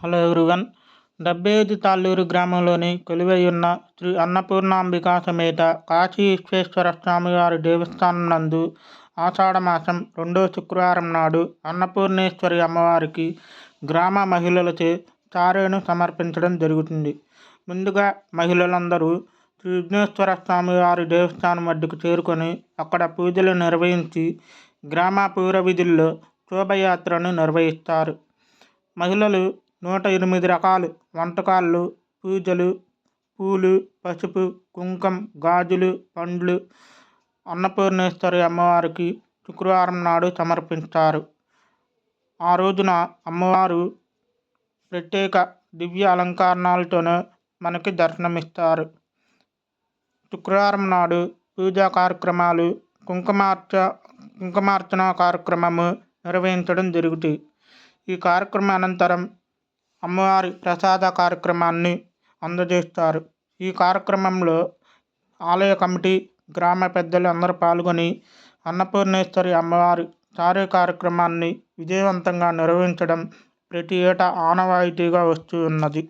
Hello everyone. డెబ్బై ఐదు తాళ్ళూరు గ్రామంలోని కొలువైయున్న శ్రీ అన్నపూర్ణాంబికా సమేత కాశీ విశ్వేశ్వర స్వామివారి దేవస్థానం నందు ఆషాఢమాసం రెండో శుక్రవారం నాడు అన్నపూర్ణేశ్వరి అమ్మవారికి గ్రామ మహిళలచే చారేను సమర్పించడం జరుగుతుంది. ముందుగా మహిళలందరూ శ్రీ విఘ్నేశ్వర స్వామివారి దేవస్థానం వద్దకు చేరుకొని అక్కడ పూజలు నిర్వహించి గ్రామ పూర్వ విధుల్లో శోభయాత్రను నిర్వహిస్తారు. మహిళలు నూట ఎనిమిది రకాలు. వంటకాలు పూజలు పూలు పసుపు కుంకం గాజులు పండ్లు. అన్నపూర్ణేశ్వరి అమ్మవారికి శుక్రవారం నాడు సమర్పిస్తారు ఆ రోజున అమ్మవారు ప్రత్యేక దివ్య అలంకరణలతోనే మనకి దర్శనమిస్తారు. శుక్రవారం నాడు పూజా కార్యక్రమాలు కుంకుమార్చ కుంకుమార్చన కార్యక్రమము నిర్వహించడం జరుగుతుంది. ఈ కార్యక్రమం అనంతరం అమ్మవారి ప్రసాద కార్యక్రమాన్ని అందజేస్తారు. ఈ కార్యక్రమంలో ఆలయ కమిటీ గ్రామ పెద్దలు అందరూ పాల్గొని అన్నపూర్ణేశ్వరి అమ్మవారి చారే కార్యక్రమాన్ని విజయవంతంగా నిర్వహించడం ప్రతి ఏటా ఆనవాయితీగా వస్తూ ఉన్నది.